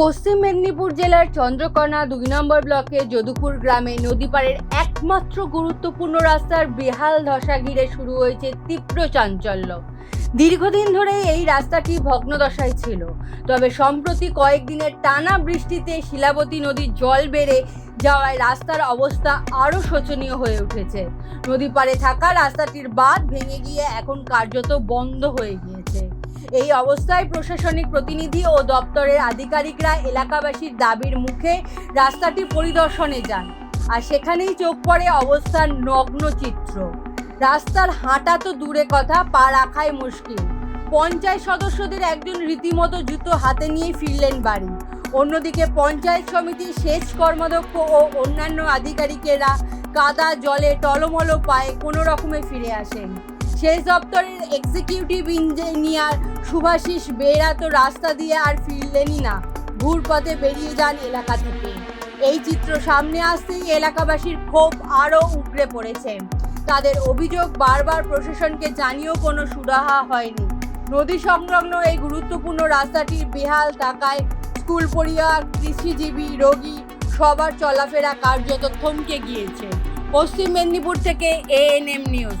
পশ্চিম মেদিনীপুর জেলার চন্দ্রকোনা দুই নম্বর ব্লকে যদুপুর গ্রামে নদীপাড়ের একমাত্র গুরুত্বপূর্ণ রাস্তার বেহাল ধসা ঘিরে শুরু হয়েছে তীব্র চাঞ্চল্য। দীর্ঘদিন ধরে এই রাস্তাটি ভগ্নদশায় ছিল। তবে সম্প্রতি কয়েকদিনের টানা বৃষ্টিতে শিলাবতী নদীর জল বেড়ে যাওয়ায় রাস্তার অবস্থা আরও শোচনীয় হয়ে উঠেছে। নদী পাড়ে থাকা রাস্তাটির বাঁধ ভেঙে গিয়ে এখন কার্যত বন্ধ হয়ে গিয়েছে। এই অবস্থায় প্রশাসনিক প্রতিনিধি ও দপ্তরের আধিকারিকরা এলাকাবাসীর দাবির মুখে রাস্তাটি পরিদর্শনে যান। আর সেখানেই চোখ পড়ে অবস্থার নগ্ন চিত্র। রাস্তার হাঁটা তো দূরে কথা, পা রাখাই মুশকিল। পঞ্চায়েত সদস্যদের একজন রীতিমতো জুতো হাতে নিয়ে ফিরলেন বাড়ি। অন্যদিকে পঞ্চায়েত সমিতির সেচ কর্মাধ্যক্ষ ও অন্যান্য আধিকারিকেরা কাদা, জলে টলমল পায়ে কোনো রকমে ফিরে আসেন। সেচ দপ্তরের এক্সিকিউটিভ ইঞ্জিনিয়ার সুভাষিস বেরা তো রাস্তা দিয়ে আর ফিরলেনই না। ঘুরপথে বেরিয়ে যান এলাকা থেকে। এই চিত্র সামনে আসতেই এলাকাবাসীর ক্ষোভ আরও উগড়ে পড়েছে। তাদের অভিযোগ বারবার প্রশাসনকে জানিয়েও কোনো সুরাহা হয়নি। নদী সংলগ্ন এই গুরুত্বপূর্ণ রাস্তাটির বেহাল টাকায় স্কুল পড়িয়া, কৃষিজীবী, রোগী, সবার চলাফেরা কার্যত থমকে গিয়েছে। পশ্চিম মেদিনীপুর থেকে এএনএম নিউজ